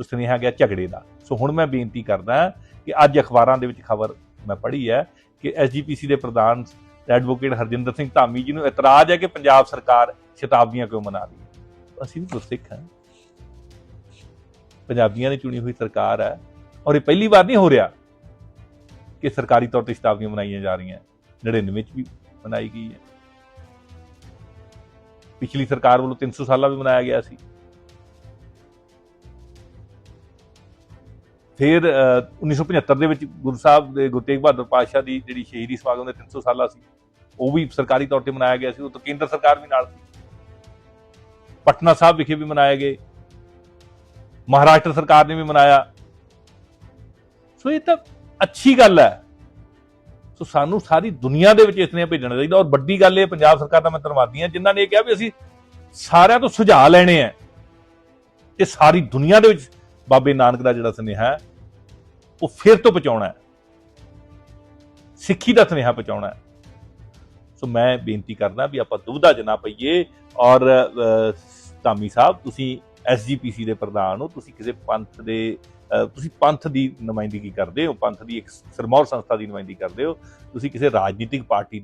ਸੁਨੇਹਾ ਗਿਆ ਝਗੜੇ ਦਾ। ਸੋ ਹੁਣ ਮੈਂ ਬੇਨਤੀ ਕਰਦਾ ਕਿ ਅੱਜ ਅਖਬਾਰਾਂ ਦੇ ਵਿੱਚ ਖਬਰ ਮੈਂ ਪੜ੍ਹੀ ਹੈ ਕਿ ਐਸਜੀਪੀਸੀ ਦੇ ਪ੍ਰਧਾਨ ਐਡਵੋਕੇਟ ਹਰਜਿੰਦਰ ਸਿੰਘ ਧਾਮੀ ਜੀ ਨੂੰ ਇਤਰਾਜ਼ ਹੈ ਕਿ ਪੰਜਾਬ ਸਰਕਾਰ ਸ਼ਤਾਬਦੀਆਂ ਕਿਉਂ ਮਨਾ ਰਹੀ ਹੈ। ਅਸੀਂ ਵੀ ਗੁਰਸਿੱਖ ਹਾਂ। ਪੰਜਾਬੀਆਂ ਦੀ ਚੁਣੀ ਹੋਈ ਸਰਕਾਰ ਹੈ ਔਰ ਇਹ ਪਹਿਲੀ ਵਾਰ ਨਹੀਂ ਹੋ ਰਿਹਾ ਕਿ ਸਰਕਾਰੀ ਤੌਰ ਤੇ ਸ਼ਤਾਬਦੀਆਂ ਮਨਾਈਆਂ ਜਾ ਰਹੀਆਂ। 99 'ਚ ਵੀ ਮਨਾਈ ਗਈ ਹੈ। ਪਿਛਲੀ ਸਰਕਾਰ ਵੱਲੋਂ 300 ਸਾਲਾਂ ਵੀ ਮਨਾਇਆ ਗਿਆ ਸੀ। ਫਿਰ ਅਹ, 1975 ਦੇ ਵਿੱਚ ਗੁਰੂ ਸਾਹਿਬ ਦੇ ਗੁਰੂ ਤੇਗ ਬਹਾਦਰ ਪਾਤਸ਼ਾਹ ਦੀ ਜਿਹੜੀ ਸ਼ਹੀਦੀ ਸਮਾਗਮ ਦੇ 300 ਸਾਲਾ ਸੀ ਉਹ ਵੀ ਸਰਕਾਰੀ ਤੌਰ ਤੇ ਮਨਾਇਆ ਗਿਆ ਸੀ ਉਹ ਤਾਂ ਕੇਂਦਰ ਸਰਕਾਰ ਵੀ ਨਾਲ ਸੀ। ਪਟਨਾ ਸਾਹਿਬ ਵਿਖੇ ਵੀ ਮਨਾਏ ਗਏ। ਮਹਾਰਾਸ਼ਟਰ ਸਰਕਾਰ ਨੇ ਵੀ ਮਨਾਇਆ। ਸੋ ਇਹ ਤਾਂ ਅੱਛੀ ਗੱਲ ਹੈ। ਸੋ ਸਾਨੂੰ ਸਾਰੀ ਦੁਨੀਆ ਦੇ ਵਿੱਚ ਇਸ ਨੇ ਭੇਜਣਾ ਚਾਹੀਦਾ। ਔਰ ਵੱਡੀ ਗੱਲ ਇਹ ਪੰਜਾਬ ਸਰਕਾਰ ਦਾ ਮੈਂ ਧੰਨਵਾਦੀ ਹਾਂ ਜਿਨ੍ਹਾਂ ਨੇ ਇਹ ਕਿਹਾ ਵੀ ਅਸੀਂ ਸਾਰਿਆਂ ਤੋਂ ਸੁਝਾਅ ਲੈਣੇ ਆ ਤੇ ਸਾਰੀ ਦੁਨੀਆ ਦੇ ਵਿੱਚ ਬਾਬੇ ਨਾਨਕ ਦਾ ਜਿਹੜਾ ਸੁਨੇਹਾ ਹੈ, ਉਹ ਫਿਰ ਤੋਂ ਪਹੁੰਚਾਉਣਾ ਹੈ। ਸਿੱਖੀ ਦਾ ਸੁਨੇਹਾ ਪਹੁੰਚਾਉਣਾ ਹੈ। ਸੋ ਮੈਂ ਬੇਨਤੀ ਕਰਦਾ ਵੀ ਆਪਾਂ ਦੁਬਦਾ ਜਨਾ ਪਈਏ ਔਰ ਧਾਮੀ ਸਾਹਿਬ, ਤੁਸੀਂ ਐਸਜੀਪੀਸੀ ਦੇ ਪ੍ਰਧਾਨ ਹੋ, ਤੁਸੀਂ ਕਿਸੇ ਪੰਥ ਦੇ ਤੁਸੀਂ ਪੰਥ ਦੀ ਨੁਮਾਇੰਦਗੀ ਕਰਦੇ ਹੋ, ਪੰਥ ਦੀ ਇੱਕ ਸਰਮੌਰ ਸੰਸਥਾ ਦੀ ਨੁਮਾਇੰਦਗੀ ਕਰਦੇ ਹੋ, ਤੁਸੀਂ ਕਿਸੇ ਰਾਜਨੀਤਿਕ ਪਾਰਟੀ ਦੀ